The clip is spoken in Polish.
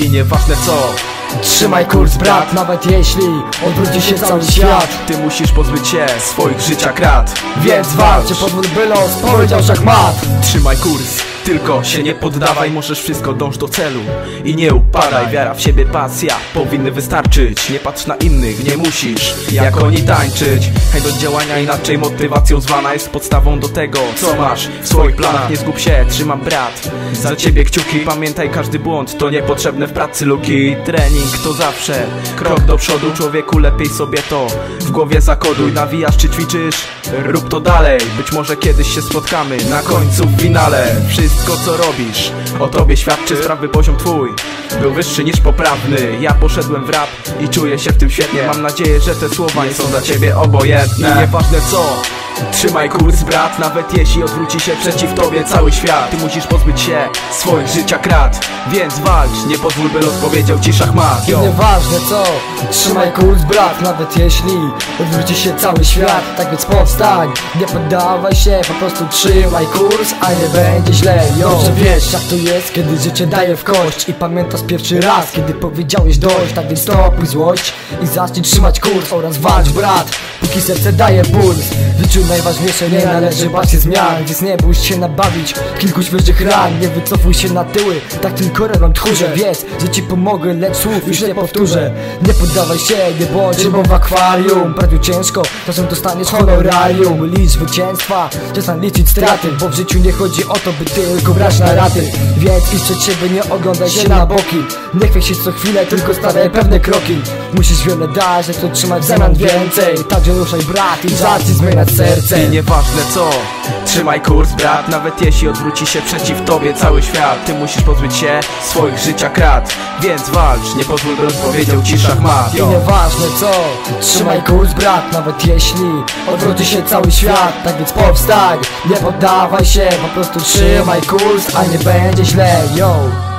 I nieważne co. Trzymaj kurs brat, nawet jeśli odwróci się cały świat. Ty musisz pozbyć się swoich życia krat. Więc walcz, podwór by los, powiedział szachmat Trzymaj kurs, tylko się nie poddawaj Możesz wszystko, dąż do celu. I nie upadaj, wiara w siebie, pasja Powinny wystarczyć, nie patrz na innych Nie musisz, jak oni tańczyć. Chęć do działania, inaczej motywacją zwana Jest podstawą do tego, co masz w swoich planach. Nie zgub się, trzymam brat Za ciebie kciuki, pamiętaj każdy błąd To niepotrzebne w pracy luki. Trening to zawsze krok do przodu. Człowieku lepiej sobie to w głowie zakoduj. Nawijasz czy ćwiczysz, rób to dalej. Być może kiedyś się spotkamy na końcu w finale Wszystko co robisz, o tobie świadczy Sprawy poziom twój. Był wyższy niż poprawny. Ja poszedłem w rap i czuję się w tym świetnie. Mam nadzieję, że te słowa nie są dla ciebie obojętne. I nieważne co Trzymaj kurs brat, nawet jeśli odwróci się przeciw tobie cały świat. Ty musisz pozbyć się swoich życia krat Więc walcz, nie pozwól by los powiedział ci szachmat Yo. nieważne co, trzymaj kurs brat Nawet jeśli odwróci się cały świat. Tak więc powstań, nie poddawaj się Po prostu trzymaj kurs, a nie będzie źle Yo. Dobrze wiesz jak to jest, kiedy życie daje w kość. I pamiętasz pierwszy raz, kiedy powiedziałeś dość. Tak więc stopuj złość i zacznij trzymać kurs Oraz walcz brat, póki serce daje puls W życiu najważniejsze nie należy bać się zmian Więc nie bój się nabawić kilku świeżych ran Nie wycofuj się na tyły, tak tylko rewam tchórze Wiedz, że ci pomogę, lecz słów już nie powtórzę. Nie poddawaj się, nie bądź rybą w akwarium Pracuj ciężko, czasem dostaniesz honorarium. Licz zwycięstwa, czasem liczyć straty Bo w życiu nie chodzi o to, by tylko brać na raty. Więc idź przed siebie, nie oglądaj się na boki Nie chwiej się co chwilę, tylko stawiaj pewne kroki. Musisz wiele dać, lecz otrzymać w zamian więcej. Także ruszaj brat i zacznij zmieniać serce. I nieważne co, trzymaj kurs brat. Nawet jeśli odwróci się przeciw tobie cały świat Ty musisz pozbyć się swoich życia krat. Więc walcz, nie pozwól by rozpowiedział ci szachmat. I nieważne co, trzymaj kurs brat. Nawet jeśli odwróci się cały świat Tak więc powstań, nie poddawaj się Po prostu trzymaj kurs, a nie będzie źle. Yo